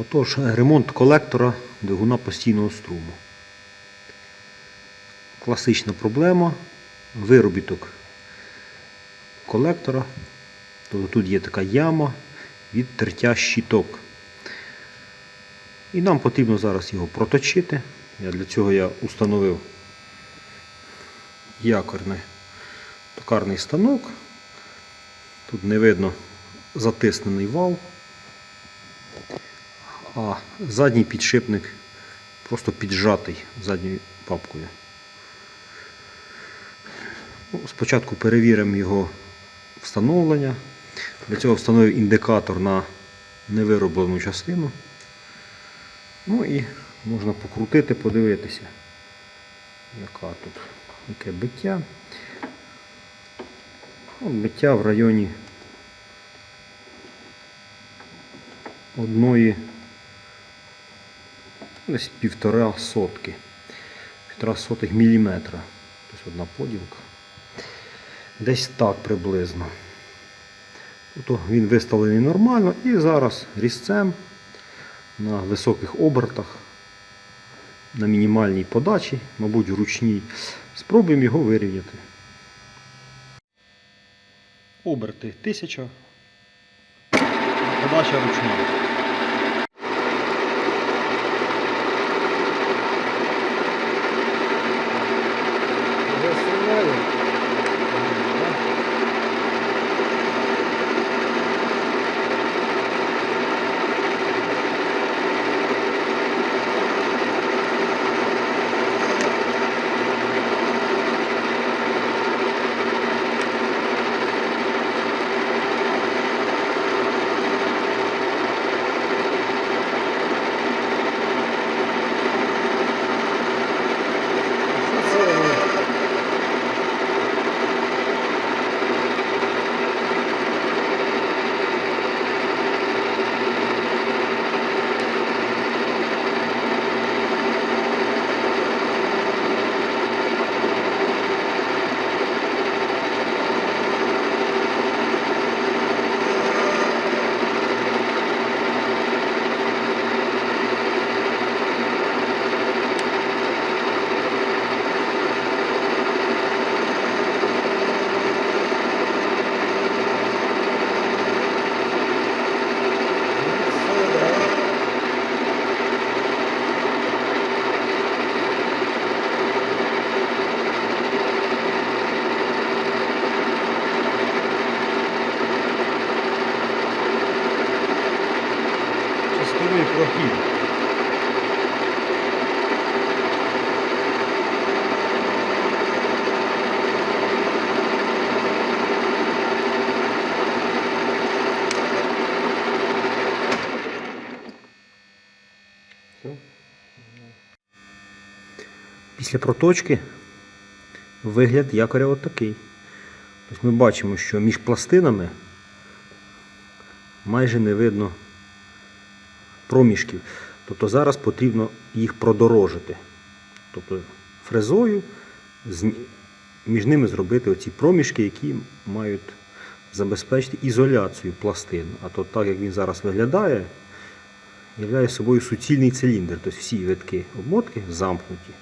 Отож, ремонт колектора двигуна постійного струму. Класична проблема. Виробіток колектора. Тобто тут є така яма від тертя щіток. І нам потрібно зараз його проточити. Я для цього я установив якорний токарний станок. Тут не видно затиснений вал, а задній підшипник просто піджатий задньою папкою. Ну, Спочатку перевіримо його встановлення. Для цього встановив індикатор на невироблену частину. Ну і можна покрутити, подивитися, яка тут яке биття. От биття в районі одної десь півтора сотки. Півтора сотих міліметра. Тобто одна поділка. Десь так приблизно. Тобто він виставлений нормально і зараз різцем на високих обертах, на мінімальній подачі, мабуть, ручній, спробуємо його вирівняти. Оберти 1000. Подача ручна. Прохід. Після проточки вигляд якоря отакий. Тобто ми бачимо, що між пластинами майже не видно проміжків. Тобто зараз потрібно їх продорожити. Тобто фрезою між ними зробити оці проміжки, які мають забезпечити ізоляцію пластин. А то так як він зараз виглядає, являє собою суцільний циліндр. Тобто всі витки обмотки замкнуті.